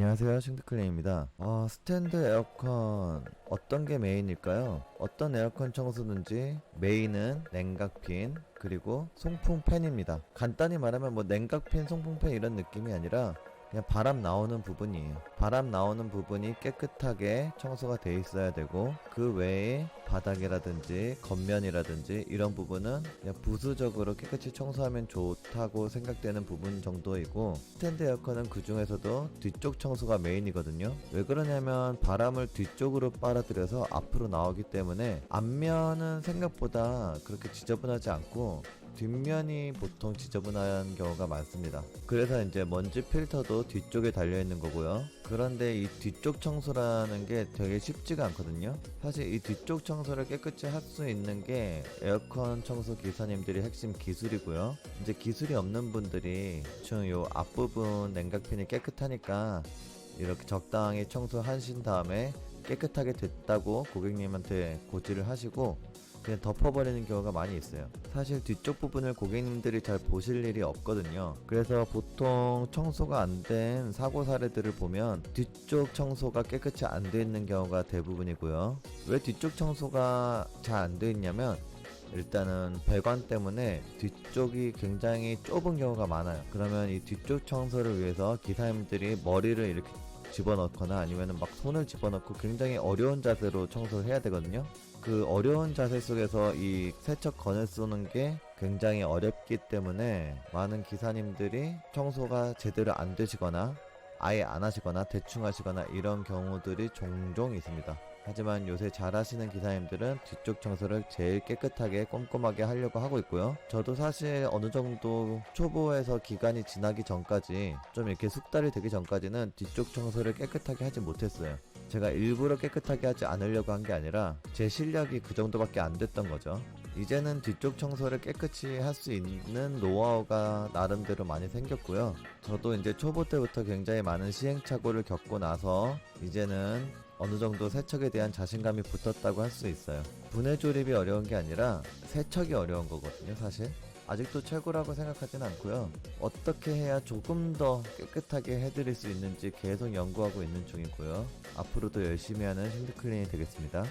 안녕하세요 싱크클레입니다 어, 스탠드 에어컨 어떤 게 메인일까요? 어떤 에어컨 청소든지 메인은 냉각핀 그리고 송풍팬입니다 간단히 말하면 뭐 냉각핀 송풍팬 이런 느낌이 아니라 그냥 바람 나오는 부분이에요. 바람 나오는 부분이 깨끗하게 청소가 돼 있어야 되고 그 외에 바닥이라든지 겉면이라든지 이런 부분은 그냥 부수적으로 깨끗이 청소하면 좋다고 생각되는 부분 정도이고 스탠드 에어컨은 그 중에서도 뒤쪽 청소가 메인이거든요. 왜 그러냐면 바람을 뒤쪽으로 빨아들여서 앞으로 나오기 때문에 앞면은 생각보다 그렇게 지저분하지 않고 뒷면이 보통 지저분한 경우가 많습니다. 그래서 이제 먼지 필터도 뒤쪽에 달려 있는 거고요. 그런데 이 뒤쪽 청소라는 게 되게 쉽지가 않거든요. 사실 이 뒤쪽 청소를 깨끗이 할 수 있는 게 에어컨 청소 기사님들이 핵심 기술이고요. 이제 기술이 없는 분들이 대충 요 앞부분 냉각핀이 깨끗하니까 이렇게 적당히 청소하신 다음에 깨끗하게 됐다고 고객님한테 고지를 하시고 그냥 덮어버리는 경우가 많이 있어요. 사실 뒤쪽 부분을 고객님들이 잘 보실 일이 없거든요. 그래서 보통 청소가 안 된 사고 사례들을 보면 뒤쪽 청소가 깨끗이 안 돼 있는 경우가 대부분이고요. 왜 뒤쪽 청소가 잘 안 돼 있냐면 일단은 배관 때문에 뒤쪽이 굉장히 좁은 경우가 많아요. 그러면 이 뒤쪽 청소를 위해서 기사님들이 머리를 이렇게 집어넣거나 아니면 막 손을 집어넣고 굉장히 어려운 자세로 청소를 해야 되거든요. 그 어려운 자세 속에서 이 세척 건을 쏘는 게 굉장히 어렵기 때문에 많은 기사님들이 청소가 제대로 안 되시거나 아예 안 하시거나 대충 하시거나 이런 경우들이 종종 있습니다. 하지만 요새 잘 하시는 기사님들은 뒤쪽 청소를 제일 깨끗하게 꼼꼼하게 하려고 하고 있고요. 저도 사실 어느 정도 초보에서 기간이 지나기 전까지 좀 이렇게 숙달이 되기 전까지는 뒤쪽 청소를 깨끗하게 하지 못했어요. 제가 일부러 깨끗하게 하지 않으려고 한 게 아니라 제 실력이 그 정도밖에 안 됐던 거죠. 이제는 뒤쪽 청소를 깨끗이 할 수 있는 노하우가 나름대로 많이 생겼고요. 저도 이제 초보 때부터 굉장히 많은 시행착오를 겪고 나서 이제는 어느 정도 세척에 대한 자신감이 붙었다고 할 수 있어요. 분해 조립이 어려운 게 아니라 세척이 어려운 거거든요, 사실. 아직도 최고라고 생각하진 않고요. 어떻게 해야 조금 더 깨끗하게 해드릴 수 있는지 계속 연구하고 있는 중이고요. 앞으로도 열심히 하는 신드클린이 되겠습니다.